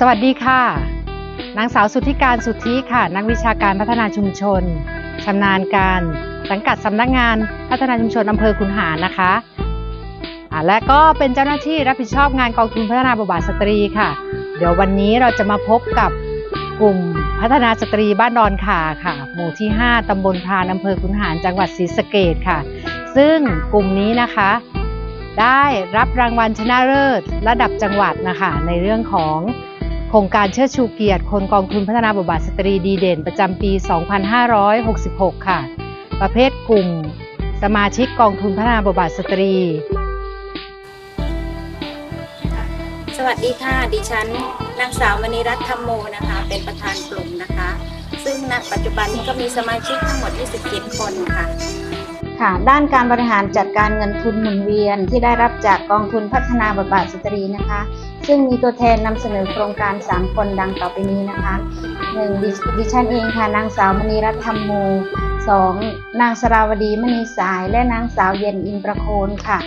สวัสดีค่ะ นางสาวสุทธิการสุทธิค่ะ นักวิชาการพัฒนาชุมชนชำนาญการ สังกัดสำนักงานพัฒนาชุมชนอำเภอคุนหารนะคะและก็เป็นเจ้าหน้าที่รับผิดชอบงานกองทุนพัฒนาบทบาทสตรีค่ะ เดี๋ยววันนี้เราจะมาพบกับกลุ่มพัฒนาสตรีบ้านดอนขาค่ะ หมู่ที่ 5ตำบลพานอำเภอคุนหารจังหวัดศรีสะเกษค่ะ ซึ่งกลุ่มนี้นะคะ ได้รับรางวัลชนะเลิศระดับจังหวัดนะคะในเรื่องของ โครงการเชิดชูเกียรติ คนกองทุนพัฒนาบทบาทสตรีดีเด่นประจำปี 2566 ค่ะ ประเภทกลุ่ม สมาชิกกองทุนพัฒนาบทบาทสตรี สวัสดีค่ะ ดิฉันนางสาวมณีรัตน์ธรรมโมนะคะ เป็นประธานกลุ่มนะคะ ซึ่งณปัจจุบันนี้ก็มีสมาชิกทั้งหมด 27 คนค่ะค่ะด้านการบริหารจัดการเงินทุนหมุนเวียนที่ได้รับจากกองทุนพัฒนาบทบาทสตรีนะคะ ซึ่งมีตัวแทนนำเสนอโครงการ 3 คนดังต่อไปนี้นะคะหนึ่งดิดิฉันเองค่ะนางสาวมณีรัตน์ธรรมโมสองนางสราวดีมณีสาย และนางสาวเย็นอินประโคนค่ะ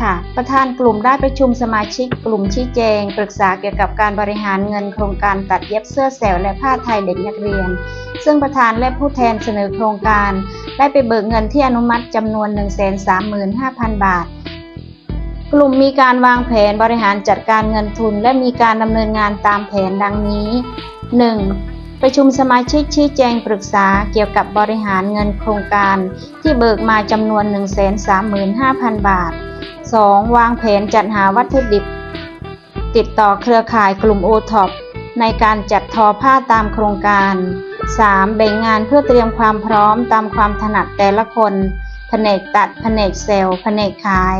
ค่ะประธานกลุ่มได้ประชุมสมาชิก กลุ่มชี้แจง ปรึกษาเกี่ยวกับการบริหารเงินโครงการตัดเย็บเสื้อแสวและผ้าไทยเด็กนักเรียน ซึ่งประธานและผู้แทนเสนอโครงการ ได้ไปเบิกเงินที่อนุมัติจำนวน 135,000 บาท กลุ่มมีการวางแผนบริหารจัดการเงินทุน และมีการดำเนินงานตามแผนดังนี้ 1. ประชุมสมาชิกชี้แจงปรึกษาเกี่ยวกับบริหารเงินโครงการ ที่เบิกมาจำนวน 135,000 บาท 2. วางแผนจัดหาวัตถุดิบ ติดต่อเครือข่ายกลุ่มโอท็อปในการจัดทอผ้าตามโครงการ 3. แบ่งงานเพื่อเตรียมความพร้อมตามความถนัดแต่ละคน แผนกตัด แผนกเซลล์ แผนกขาย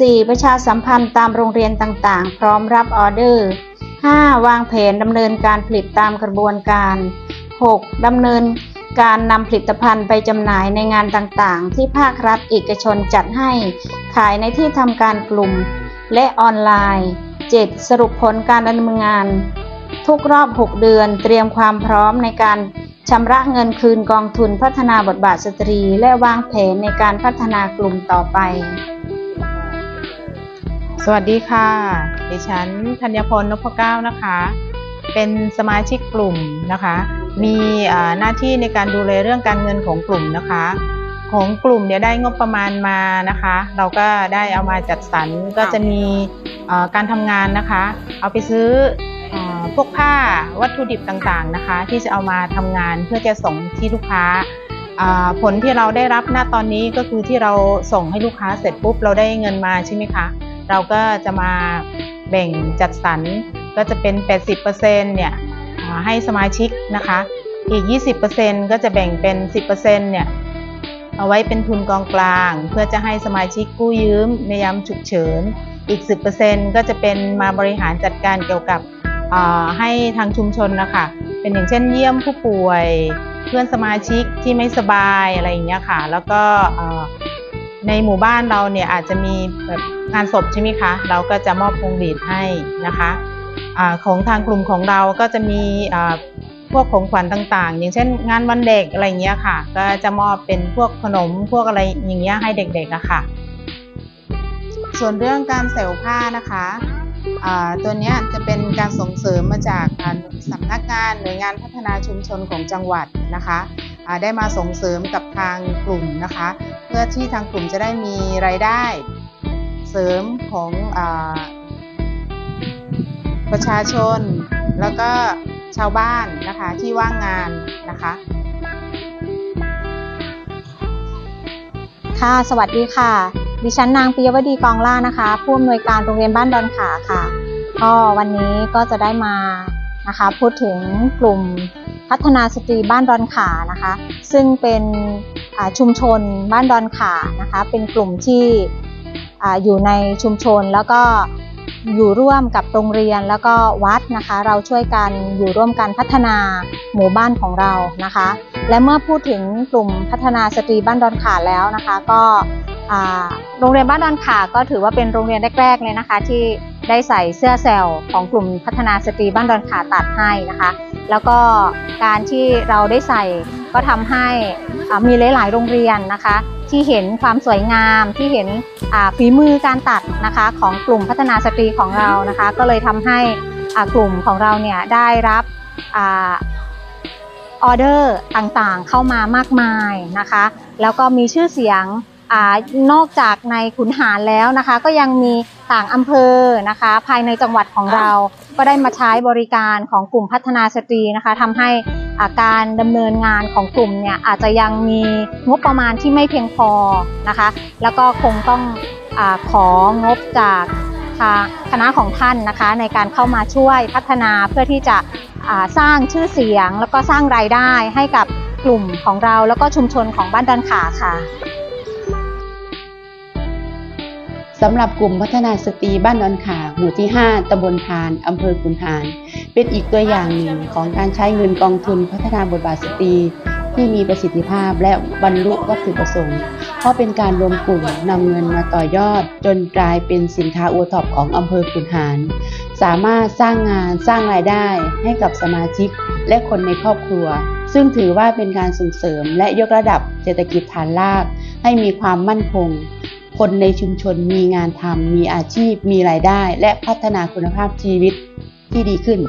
4. ประชาสัมพันธ์ตามโรงเรียนต่างๆ พร้อมรับออเดอร์ 5. วางแผนดำเนินการผลิตตามกระบวนการ 6. ดำเนินการนำผลิตภัณฑ์ไปจำหน่ายในงานต่างๆ ที่ภาครัฐเอกชนจัดให้ ขายในที่ทำการกลุ่ม และออนไลน์ 7. สรุปผลการดำเนินงาน ทุกรอบ 6 เดือนเตรียมความพร้อมในการชำระเงินคืนกองทุนพัฒนาบทบาทสตรี และวางแผนในการพัฒนากลุ่มต่อไป สวัสดีค่ะ ดิฉันธัญพลนพเก้านะคะ เป็นสมาชิกกลุ่มนะคะ มีหน้าที่ในการดูแลเรื่องการเงินของกลุ่มนะคะ ของกลุ่มเนี่ยได้งบประมาณมานะคะ เราก็ได้เอามาจัดสรรก็จะมีการทำงานนะคะ เอาไปซื้อพวกผ้าวัตถุดิบต่างๆนะคะ ที่จะเอามาทำงานเพื่อจะส่งที่ลูกค้าอ่าผลที่เราได้รับณตอนนี้ก็คือที่เราส่งให้ลูกค้าเสร็จปุ๊บเราได้เงินมาใช่ไหมคะ เราก็จะมาแบ่งจัดสรรก็จะเป็น 80%เนี่ยให้สมาชิกนะคะ อีก 20%ก็จะแบ่งเป็น 10%เนี่ยเอาไว้เป็นทุนกองกลาง เพื่อจะให้สมาชิกกู้ยืมในยามฉุกเฉิน อีก 10%ก็จะเป็นมาบริหารจัดการเกี่ยวกับให้ทางชุมชนนะคะเป็นอย่างเช่นเยี่ยมผู้ป่วย เพื่อนสมาชิกที่ไม่สบายอะไรอย่างเงี้ยค่ะ แล้วก็ ในหมู่บ้านเราเนี่ยอาจจะมีแบบงานศพใช่ไหมคะ เราก็จะมอบพวงหรีดให้นะคะอาของทางกลุ่มของเราก็จะมีอ่าพวกของขวัญต่าง ๆ อย่างเช่น งานวันเด็กอะไรเงี้ยค่ะ ก็จะมอบเป็นพวกขนมพวกอะไรอย่างเงี้ยให้เด็กๆอะค่ะ ส่วนเรื่องการเสวผ้านะคะตัวเนี้ยจะเป็นการส่งเสริมมาจากสำนักงานหน่วยงานพัฒนาชุมชนของจังหวัดนะคะ ได้มาส่งเสริมกับทางกลุ่มนะคะ เพื่อที่ทางกลุ่มจะได้มีรายได้เสริมของอประชาชน แล้วก็ชาวบ้านนะคะที่ว่างงานนะคะค่ะสวัสดีค่ะ ดิฉันนางปิยวดีกองล่านะคะ ผู้อำนวยการโรงเรียนบ้านดอนขาค่ะ ก็วันนี้ก็จะได้มานะคะ พูดถึงกลุ่ม พัฒนาสตรีบ้านดอนขานะคะ ซึ่งเป็นชุมชนบ้านดอนขานะคะ เป็นกลุ่มที่ออยู่ในชุมชนแล้วก็อยู่ร่วมกับโรงเรียนแล้วก็วัดนะคะ เราช่วยกันอยู่ร่วมกันพัฒนาหมู่บ้านของเรานะคะ และเมื่อพูดถึงกลุ่มพัฒนาสตรีบ้านดอนขาแล้วนะคะ ก็โรงเรียนบ้านดอนขาก็ถือว่าเป็นโรงเรียนแรกๆเลยนะคะ ที่ได้ใส่เสื้อแซลของกลุ่มพัฒนาสตรีบ้านดอนขาตัดให้นะคะ แล้วก็การที่เราได้ใส่ก็ทำให้มีหลาย ๆ โรงเรียนนะคะ ที่เห็นความสวยงามที่เห็นฝีมือการตัดนะคะของกลุ่มพัฒนาสตรีของเรานะคะ ก็เลยทำให้กลุ่มของเราเนี่ยได้รับออเดอร์ต่างๆเข้ามามากมายนะคะ แล้วก็มีชื่อเสียงอนอกจากในขุนหารแล้วนะคะ ก็ยังมี ต่างอำเภอนะคะ ภายในจังหวัดของเรา ก็ได้มาใช้บริการของกลุ่มพัฒนาสตรีนะคะทำให้อ่าการดำเนินงานของกลุ่มเนี่ยอาจจะยังมีงบประมาณที่ไม่เพียงพอนะคะ แล้วก็คงต้องอาของบจากทางคณะของท่านนะคะในการเข้ามาช่วยพัฒนาเพื่อที่จะอ่าสร้างชื่อเสียง แล้วก็สร้างรายได้ให้กับกลุ่มของเราแล้วก็ชุมชนของบ้านดอนขาค่ะ สำหรับกลุ่มพัฒนาสตรีบ้านดอนขาหมู่ที่ 5ตำบลพานอำเภอขุนหารเป็นอีกตัวอย่างหนึ่งของการใช้เงินกองทุนพัฒนาบทบาทสตรีที่มีประสิทธิภาพและบรรลุวัตถุประสงค์ เพราะเป็นการรวมกลุ่มนำเงินมาต่อยอด จนกลายเป็นสินค้าโอท็อปของอำเภอขุนหารสามารถสร้างงานสร้างรายได้ให้กับสมาชิกและคนในครอบครัว ซึ่งถือว่าเป็นการส่งเสริมและยกระดับเศรษฐกิจฐานราก ให้มีความมั่นคง คนในชุมชนมีงานทำมีอาชีพ มีรายได้ และพัฒนาคุณภาพชีวิตที่ดีขึ้น